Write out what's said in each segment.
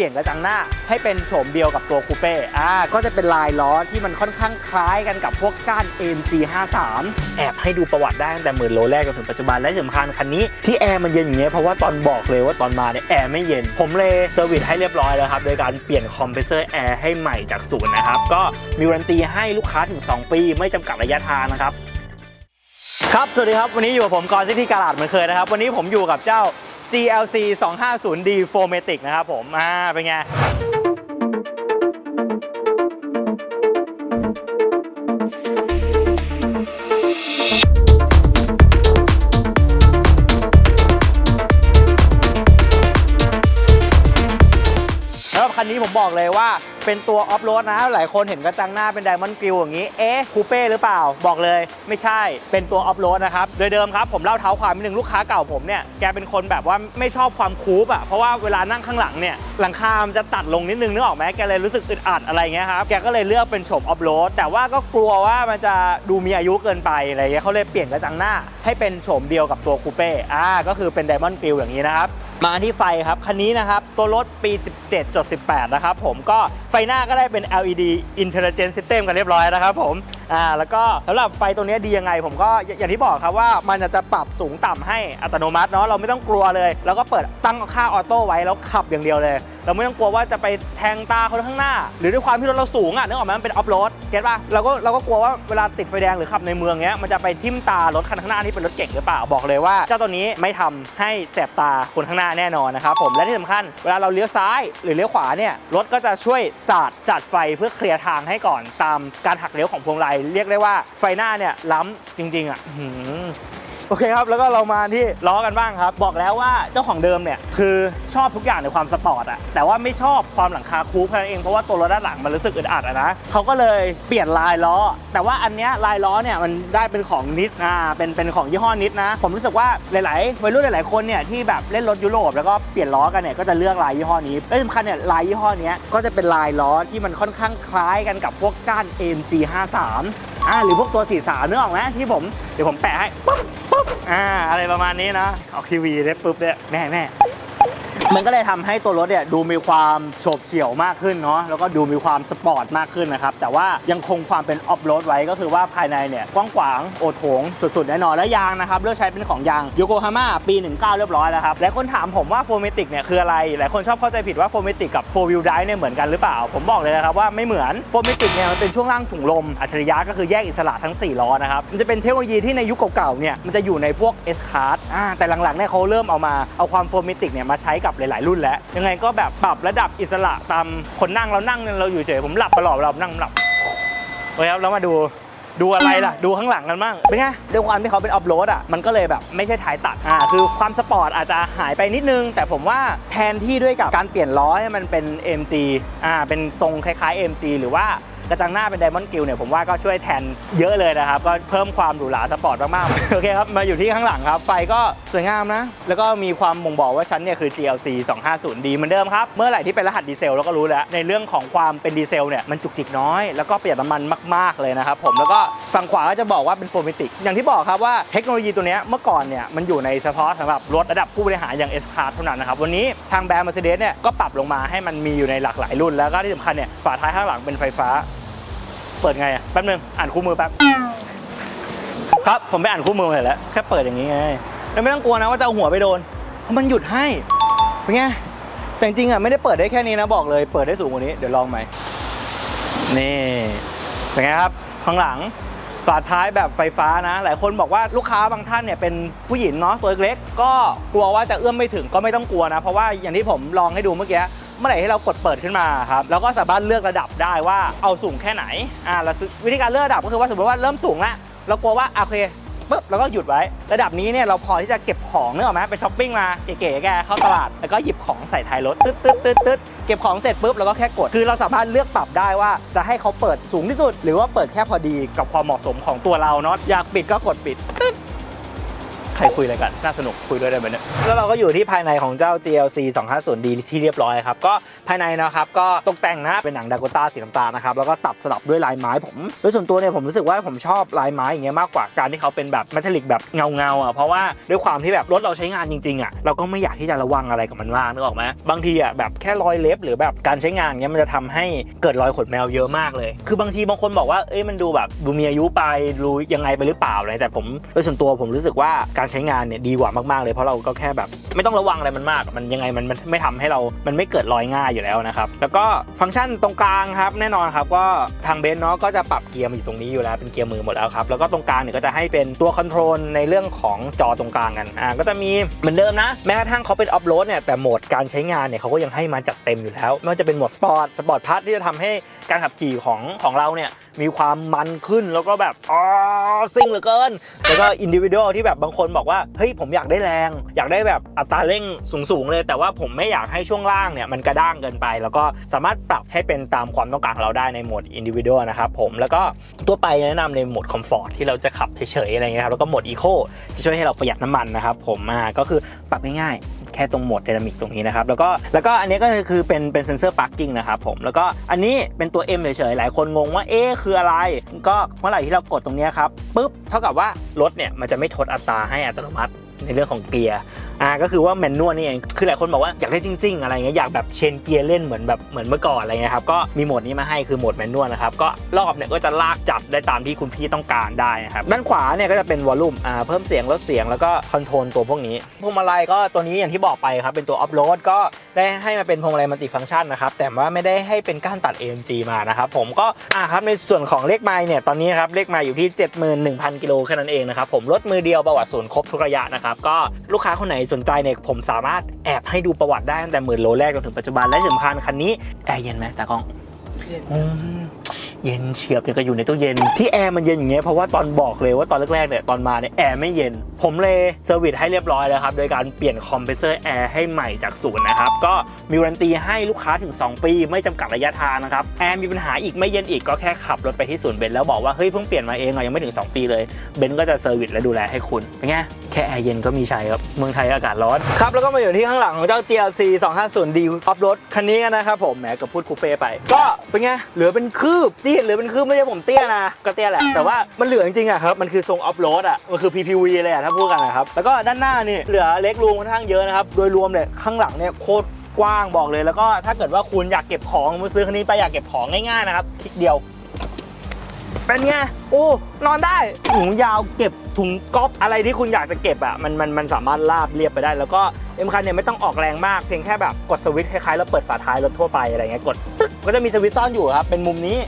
ลี่ยนกระจังหน้าให้เป็นโฉมเดียวกับตัวคูเป้อ่าก็จะเป็นลายล้อที่มันค่อนข้างคล้ายกันกับพวกก้าน AMG 53 แอบให้ดูประวัติได้ตั้งแต่หมื่นโลแรกจนถึงปัจจุบันและสำคัญคันนี้ที่แอร์มันเย็นอย่างเงี้ยเพราะว่าตอนบอกเลยว่าตอนมาเนี่ยแอร์ไม่เย็น ผมเลยเซอร์วิสให้เรียบร้อยแล้วครับโดยการเปลี่ยนคอมเพรสเซอร์แอร์ให้ใหม่จากศูนย์นะครับก็มีวารันตีให้ลูกค้าถึง 2 ปี ไม่จำกัดระยะทางนะครับครับ สวัสดีครับ วันนี้อยู่กับผมกรซิตี้กาลาดเหมือนเคยนะครับ วันนี้ผมอยู่กับเจ้า GLC 250D 4matic นะครับผม อ่า เป็นไงแล้วคันนี้ผมบอกเลยว่า เป็นตัวออฟโรดนะ หลายคนเห็นกระจังหน้าเป็นไดมอนด์กริลอย่างนี้ เอ๊ะคูเป้หรือเปล่า บอกเลยไม่ใช่ เป็นตัวออฟโรดนะครับ โดยเดิมครับ ผมเล่าเท้าความนิดนึงลูกค้าเก่าผมเนี่ย แกเป็นคนแบบว่าไม่ชอบความคูปอะเพราะว่าเวลานั่งข้างหลังเนี่ย หลังคา มันจะตัดลงนิดนึงนึกออกไหมแกเลยรู้สึกอึดอัดอะไรเงี้ยครับ แกก็เลยเลือกเป็นโฉมออฟโรด แต่ว่าก็กลัวว่ามันจะดูมีอายุเกินไปอะไรเงี้ยเขาเลยเปลี่ยนกระจังหน้า ให้เป็นโฉมเดียวกับตัวคูเป้ อ่า ก็คือเป็นไดมอนด์กริลอย่างนี้นะครับ มาที่ไฟครับ คันนี้นะครับ ตัวรถปี 17.18 นะครับผมก็ไฟหน้าก็ได้เป็น LED Intelligent System กันเรียบร้อยนะครับผม อ่าแล้วก็สำหรับไฟตัวนี้ดียังไง ผมก็อย่างที่บอกครับว่ามันจะปรับสูงต่ำให้อัตโนมัติเนาะเราไม่ต้องกลัวเลย แล้วก็เปิดตั้งค่าออโต้ไว้แล้วขับอย่างเดียวเลย เราไม่ต้องกลัวว่าจะไปแทงตาคนข้างหน้า หรือด้วยความที่รถเราสูงอะนึกออกไหมมันเป็นออฟโรดเก็ตป่ะเราก็เราก็กลัวว่าเวลาติดไฟแดงหรือขับในเมืองเงี้ยมันจะไปทิ่มตารถคันข้างหน้าที่เป็นรถเก่งหรือเปล่าบอกเลยว่าเจ้าตัวนี้ไม่ทำให้แสบตาคนข้างหน้าแน่นอนนะครับผมและที่สำคัญเวลาเราเลี้ยวซ้ายหรือเลี้ยวขวาเนี่ยรถก็จะช่วยสาดจัดไฟเพื่อเคลียร์ทางให้ก่อนตามการหักเลี้ยวของพวงมาลัยเรียกได้ว่าไฟหน้าเนี่ยล้ำจริงๆอะ โอเคครับ แล้วก็เรามาที่ล้อกันบ้างครับ บอกแล้วว่าเจ้าของเดิมเนี่ยคือชอบทุกอย่างในความสปอร์ตอะแต่ว่าไม่ชอบความหลังคาคูปแค่นั้นเองเพราะว่าตัวรถด้านหลังมันรู้สึกอึดอัดอะนะเขาก็เลยเปลี่ยนลายล้อ แต่ว่าอันเนี้ยลายล้อเนี่ยมันได้เป็นของนิสนะเป็นเป็นของยี่ห้อนิสนะ ผมรู้สึกว่าหลายๆวัยรุ่นหลาย ๆคนเนี่ยที่แบบเล่นรถยุโรปแล้วก็เปลี่ยนล้อกันเนี่ยก็จะเลือกลายยี่ห้อนี้และสำคัญเนี่ยลายยี่ห้อนี้ก็จะเป็นลายล้อที่มันค่อนข้างคล้ายกันกับพวกก้าน AMG 53 อ่าหรือพวกตัว43นึกออกไหมที่ผมเดี๋ยวผมแปะให้ปุ๊บปุ๊บอ่าอะไรประมาณนี้นะออกทีวีได้ปุ๊บเนี่ยแม่แม่ มันก็เลยทำให้ตัวรถเนี่ยดูมีความโฉบเฉี่ยวมากขึ้นเนาะแล้วก็ดูมีความสปอร์ตมากขึ้นนะครับ แต่ว่ายังคงความเป็นออฟโรดไว้ก็คือว่าภายในเนี่ยกว้างขวางโอโถงสุดๆแน่นอนและยางนะครับเลือกใช้เป็นของยางโยโกฮาม่าปี 19 เรียบร้อยแล้วครับหลายคนถามผมว่าโฟ r มติกเนี่ยคืออะไรหลายคนชอบเข้าใจผิดว่าโฟ r มติกกับโฟวิลไดเนี่ยเหมือนกันหรือเปล่า ผมบอกเลยนะครับว่าไม่เหมือนโฟ r มติกเนี่ยมันเป็นช่วงล่างถุงลมอัจฉริยะก็คือแยกอิสระทั้ง 4 ล้อนะครับมันจะเป็นเทคโนโลยีที่ในยุคเก่าๆเนี่ยมันจะอยู่ในพวก S Class อ่าแต่หลังๆเนี่ยเขาเริ่มเอามาเอาความโฟ r มติกเนี่ยมาใช้กับหลาย ๆ รุ่นแล้ว ยังไงก็แบบปรับระดับอิสระตามคนนั่งเรานั่งเราอยู่เฉยผมหลับตลอดเรานั่งหลับโอเคครับแล้วมาดูดูอะไรล่ะ ดูข้างหลังกันบ้างเป็นไงด้วยความที่เขาเป็นออฟโรดอะมันก็เลยแบบไม่ใช่ท้ายตัดอ่าคือความสปอร์ตอาจจะหายไปนิดนึง แต่ผมว่าแทนที่ด้วยกับการเปลี่ยนล้อให้มันเป็น MG อ่าเป็นทรงคล้ายๆ MG หรือว่า กระจังหน้าเป็นไดมอนด์กิลเนี่ยผมว่าก็ช่วยแทนเยอะเลยนะครับ ก็เพิ่มความหรูหราสปอร์ตมากๆ โอเคครับ มาอยู่ที่ข้างหลังครับ ไฟก็สวยงามนะ แล้วก็มีความบ่งบอกว่าชั้นเนี่ยคือ GLC 250D เหมือนเดิมครับ เมื่อไหร่ที่เป็นรหัสดีเซลเราก็รู้แล้ว ในเรื่องของความเป็นดีเซลเนี่ยมันจุกจิกน้อย แล้วก็ประหยัดน้ำมันมาก ๆเลยนะครับผมแล้วก็ฝั่งขวาก็จะบอกว่าเป็นโฟมิติกอย่างที่บอกครับว่าเทคโนโลยีตัวเนี้ยเมื่อก่อนเนี่ยมันอยู่ในเฉพาะสำหรับรถระดับผู้บริหารอย่าง S Class เท่านั้นนะครับวันนี้ทางแบรนด์ Mercedes เนี่ยก็ปรับลงมาให้มันมีอยู่ในหลากหลายรุ่น แล้วก็ที่สำคัญเนี่ยฝาท้ายข้างหลังเป็นไฟฟ้า เปิดไงอะแป๊บนึงอ่านคู่มือแป๊บครับผมไปอ่านคู่มือมาเสร็จแล้วแค่เปิดอย่างนี้ไงแล้วไม่ต้องกลัวนะว่าจะเอาหัวไปโดนเพราะมันหยุดให้เป็นไงแต่จริงๆอะไม่ได้เปิดได้แค่นี้นะบอกเลย เปิดได้สูงกว่านี้เดี๋ยวลองใหม่นี่เป็นไงครับข้างหลังฝาท้ายแบบไฟฟ้านะ หลายคนบอกว่าลูกค้าบางท่านเนี่ยเป็นผู้หญิงเนาะตัวเล็กๆก็กลัวว่าจะเอื้อมไม่ถึงก็ไม่ต้องกลัวนะ เพราะว่าอย่างที่ผมลองให้ดูเมื่อกี้ เมื่อไหร่ที่เรากดเปิดขึ้นมาครับเราก็สามารถเลือกระดับได้ว่าเอาสูงแค่ไหนอ่าเราวิธีการเลือกระดับก็คือว่าสมมติว่าเริ่มสูงแล้วเรากลัวว่าโอเคปุ๊บเราก็หยุดไว้ ระดับนี้เนี่ยเราพอที่จะเก็บของเนึกออกไหมไปช้อปปิ้งมาเก๋ๆแกเข้าตลาด แล้วก็หยิบของใส่ท้ายรถตึ๊ดตึ๊ดตึ๊ดตึ๊ดเก็บของเสร็จปุ๊บเราก็แค่กด คือเราสามารถเลือกปรับได้ว่าจะให้เขาเปิดสูงที่สุด หรือว่าเปิดแค่พอดีกับความเหมาะสมของตัวเราเนาะอยากปิดก็กดปิด ครคุยอะไรกัน น่าสนุกคุยด้วยได้ไหมเนี่ย แล้วเราก็อยู่ที่ภายในของเจ้า GLC 250D ที่เรียบร้อยครับ ก็ภายในนะครับ ก็ตกแต่งนะ เป็นหนังดากต้าสีน้ำตาลนะครับ แล้วก็ตัดสลับด้วยลายไม้ผม โดยส่วนตัวเนี่ยผมรู้สึกว่าผมชอบลายไม้อย่างเงี้ยมากกว่าการที่เขาเป็นแบบเมทัลลิกแบบเงาเงาๆอะ เพราะว่าด้วยความที่แบบรถเราใช้งานจริงๆอะ เราก็ไม่อยากที่จะระวังอะไรกับมันมากนึกออกไหมบางทีอะแบบแค่รอยเล็บ หรือแบบการใช้งานเงี้ยมันจะทำให้เกิดรอยขนแมวเยอะมากเลย คือบางทีบางคนบอกว่า เอ้ยมันดูแบบดูมีอายุไปดูยังไงไปหรือเปล่าอะไรแต่ผมโดยส่วนตัวผมรู้สึกว่าการใช้งานเนี่ยดีกว่ามากๆเลยเพราะเราก็แค่แบบ ไม่ต้องระวังอะไรมันมาก มันยังไงมันมันไม่ทำให้เรา มันไม่เกิดรอยง่ายอยู่แล้วนะครับ แล้วก็ฟังก์ชันตรงกลางครับแน่นอนครับก็ทางเบนซ์เนาะก็จะปรับเกียร์มาอยู่ตรงนี้อยู่แล้วเป็นเกียร์มือหมดแล้วครับแล้วก็ตรงกลางเนี่ยก็จะให้เป็นตัวคอนโทรลในเรื่องของจอตรงกลางกันอ่าก็จะมีเหมือนเดิมนะแม้กระทั่งเขาเป็นออฟโรดเนี่ยแต่โหมดการใช้งานเนี่ยเขาก็ยังให้มาจัดเต็มอยู่แล้วไม่ว่าจะเป็นโหมดสปอร์ตสปอร์ตพาร์ทที่จะทำให้การขับขี่ของของเราเนี่ย มีความมันขึ้นแล้วก็แบบอ๋อซิ่งเหลือเกิน แล้วก็อินดิวิ u a l ที่แบบบางคนบอกว่าเฮ้ยผมอยากได้แรง อยากได้แบบอัตราเร่งสูงๆเลย แต่ว่าผมไม่อยากให้ช่วงล่างเนี่ยมันกระด้างเกินไป แล้วก็สามารถปรับให้เป็นตามความต้องการของเราได้ในโหมดอินดิวิ u a l นะครับผมแล้วก็ตัวไปแนะนำในโหมดคอมฟอร์ตที่เราจะขับเฉยๆอะไรเงี้ยครับแล้วก็โหมดอีโคจะช่วยให้เราประหยัดน้ำมันนะครับผมอ่าก็คือปรับง่ายๆแค่ตรงโหมดไดนามิกตรงนี้นะครับแล้วก็แล้วก็อันนี้ก็คือเป็นเป็นเซนเซอร์ปาร์กิ้งนะครับผมแล้วก็อันนี้เป็นตัว M เฉยๆหลายคนงงว่าเอ๊ะคืืออะไร ก็เมื่อไหร่ที่เรากดตรงนี้ครับปุ๊บเท่ากับว่ารถเนี่ยมันจะไม่ทดอัตราให้อัตโนมัติในเรื่องของเกียร์อ่าก็คือว่าแมนนวลนี่เอง คือหลายคนบอกว่าอยากได้ซิ่งๆอะไรเงี้ย อยากแบบเชนเกียร์เล่นเหมือนแบบเหมือนเมื่อก่อนอะไรเงี้ยครับ ก็มีโหมดนี้มาให้คือโหมดแมนนวลนะครับ ก็รอบเนี่ยก็จะลากจับได้ตามที่คุณพี่ต้องการได้นะครับ ด้านขวาเนี่ยก็จะเป็นวอลลุ่ม อ่า เพิ่มเสียงลดเสียงแล้วก็คอนโทรลตัวพวกนี้ พวงมาลัยก็ตัวนี้อย่างที่บอกไปครับ เป็นตัวออฟโรดก็ได้ให้มาเป็นพวงมาลัยมัลติฟังก์ชันนะครับแต่ว่าไม่ได้ให้เป็นก้านตัด AMG มานะครับผมก็อ่าครับในส่วนของเลขไม้เนี่ยตอนนี้ครับเลขไม้อยู่ที่ 71,000กิโลแค่นั้นเองนะครับผมรถมือเดียวประวัติศูนย์ครบทุกระยะนะครับก็ลูกค้าคนไหนสนใจเนี่ยผมสามารถแอบให้ดูประวัติได้ตั้งแต่หมื่นโลแรกจนถึงปัจจุบันและสำคัญคันนี้แอร์เย็นไหมตากล้อง เย็นเฉียบอย่างกับอยู่ในตู้เย็น ที่แอร์มันเย็นอย่างเงี้ยเพราะว่าตอนบอกเลยว่าตอนแรกๆเนี่ยตอนมาเนี่ยแอร์ไม่เย็น ผมเลยเซอร์วิสให้เรียบร้อยแล้วครับ โดยการเปลี่ยนคอมเพรสเซอร์แอร์ให้ใหม่จากศูนย์นะครับ ก็มีวารันตีให้ลูกค้าถึง 2 ปี ไม่จำกัดระยะทางนะครับแอร์มีปัญหาอีกไม่เย็นอีกก็แค่ขับรถไปที่ศูนย์เบนซ์แล้วบอกว่าเฮ้ยเพิ่งเปลี่ยนมาเองอะยังไม่ถึง 2 ปีเลยเบนซ์ก็จะเซอร์วิสและดูแลให้คุณเป็นไงแค่แอร์เย็นก็มีใช้ครับเมืองไทยอากาศร้อนครับแล้วก็มาอยู่ที่ข้างหลังของเจ้า GLC 250D ออฟรดคันนี้นะครับผมแหมกับพูดคูเป้ไป ก็เป็นไงเหลือเป็นคืบที่เห็นเหลือเป็นคืบไม่ใช่ผมเตี้ยนะก็เตี้ยแหละแต่ว่ามันเหลือจริงๆอะครับมันคือทรงออฟโรดอะมันคือ PPV เลยอะถ้าพูดกันนะครับแล้วก็ด้านหน้านี่เหลือเล็กรูมค่อนข้างเยอะนะครับโดยรวมเนี่ยข้างหลังเนี่ยโคตรกว้างบอกเลย แล้วก็ถ้าเกิดว่าคุณอยากเก็บของมาซื้อคันนี้ไปอยากเก็บของง่ายๆนะครับคลิกเดียวเป็นไงโอ้นอนได้ถุงยาวเก็บถุงก๊อฟอะไรที่คุณอยากจะเก็บอะมันมันมันสามารถลาบเรียบไปได้ แล้วก็เอ็มคันเนี่ยไม่ต้องออกแรงมากเพียงแค่แบบกดสวิตช์คล้ายๆเราเปิดฝาท้ายรถทั่วไปอะไรเงี้ยกดตึ๊กก็จะมีสวิตช์ซ่อนอยู่ครับเป็นมุมนี้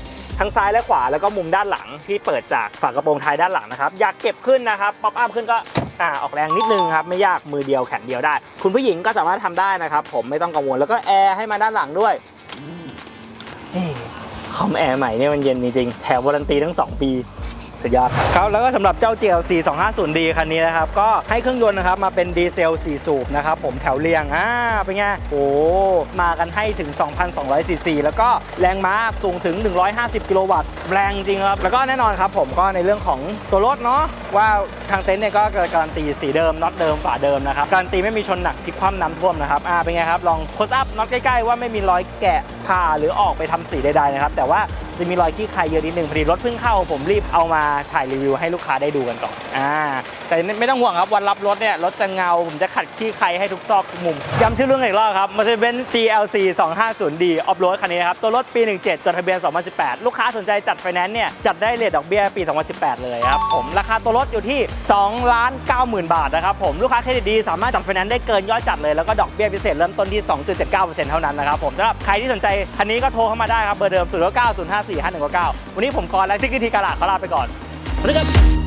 ทั้งซ้ายและขวาแล้วก็มุมด้านหลังที่เปิดจากฝากระโปรงท้ายด้านหลังนะครับอยากเก็บขึ้นนะครับป๊อปอัพขึ้นก็อ่าออกแรงนิดนึงครับไม่ยากมือเดียวแขนเดียวได้ คุณผู้หญิงก็สามารถทำได้นะครับผมไม่ต้องกังวลแล้วก็แอร์ให้มาด้านหลังด้วยนี่คอมแอร์ใหม่เนี่ยมันเย็นจริงๆแถมวารันตีทั้ง 2 ปี สุดยอดครับแล้วก็สำหรับเจ้า GLC 250D คันนี้นะครับ ก็ให้เครื่องยนต์นะครับมาเป็นดีเซล 4 สูบนะครับ ผมแถวเรียง อ่า เป็นไง โอ้มากันให้ถึง 2,200ซีซีแล้วก็แรงม้าสูงถึง 150 กิโลวัตต์แรงจริงครับ แล้วก็แน่นอนครับผมก็ในเรื่องของตัวรถเนาะว่าทางเต็นท์เนี่ยก็การันตีสีเดิมน็อตเดิมฝาเดิมนะครับการันตีไม่มีชนหนักพลิกคว่ำน้ำท่วมนะครับอ่าเป็นไงครับลองโคสอัพน็อตใกล้ๆว่าไม่มีรอยแกะผ่าหรือออกไปทำสีใดๆนะครับแต่ว่า จะมีรอยขี้ใครเยอะนิดนึงพอดีรถเพิ่งเข้า ผมรีบเอามาถ่ายรีวิวให้ลูกค้าได้ดูกันก่อนอ่าแต่ไม่ต้องห่วงครับวันรับรถเนี่ยรถจะเงา ผมจะขัดขี้ใครให้ทุกซอกทุกมุมย้ำชื่อเรื่องอีกรอบครับ Mercedes GLC 250D ออฟโรดคันนี้นะครับ ตัวรถปี 17 จดทะเบียน 2018 ลูกค้าสนใจจัดไฟแนนซ์เนี่ย จัดได้เลทดอกเบี้ยปี 2018 เลยครับผมราคาตัวรถอยู่ที่2ล้าน90,000 บาทนะครับผมลูกค้าเครดิตดีสามารถจัดไฟแนนซ์ได้เกินยอดจัดเลยแล้วก็ดอกเบี้ยพิเศษเริ่มต้นที่ 2.79%เท่านั้นนะครับผมสำหรับใครที่สนใจคันนี้ก็โทรเข้ามาได้ครับเบอร์เดิม0 9 0 5 4 5 1 9 9วันนี้ผมกรและซิกกี้ทีกาลาดขอลาไปก่อนสวัสดีครับ